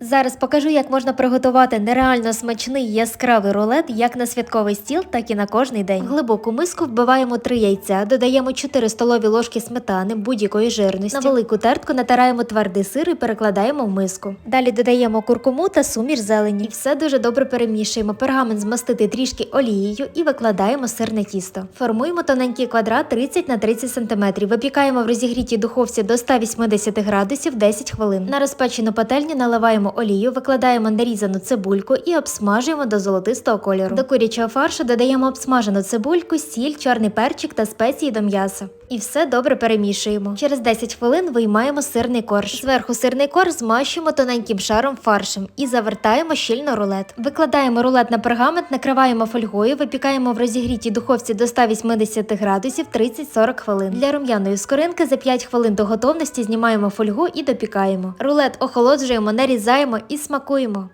Зараз покажу, як можна приготувати нереально смачний яскравий рулет як на святковий стіл, так і на кожний день. В глибоку миску вбиваємо 3 яйця, додаємо 4 столові ложки сметани будь-якої жирності. На велику тертку натираємо твердий сир і перекладаємо в миску. Далі додаємо куркуму та суміш зелені. І все дуже добре перемішуємо. Пергамент змастити трішки олією і викладаємо сирне тісто. Формуємо тоненький квадрат 30 на 30 см. Випікаємо в розігрітій духовці до 180 градусів 10 хвилин. На розпечену пательню наливаємо олію, викладаємо нарізану цибульку і обсмажуємо до золотистого кольору. До курячого фаршу додаємо обсмажену цибульку, сіль, чорний перчик та спеції до м'яса. І все добре перемішуємо. Через 10 хвилин виймаємо сирний корж. Зверху сирний корж змащуємо тоненьким шаром фаршем і завертаємо щільно рулет. Викладаємо рулет на пергамент, накриваємо фольгою, випікаємо в розігрітій духовці до 180 градусів 30-40 хвилин. Для рум'яної скоринки за 5 хвилин до готовності знімаємо фольгу і допікаємо. Рулет охолоджуємо, нарізаємо і смакуємо.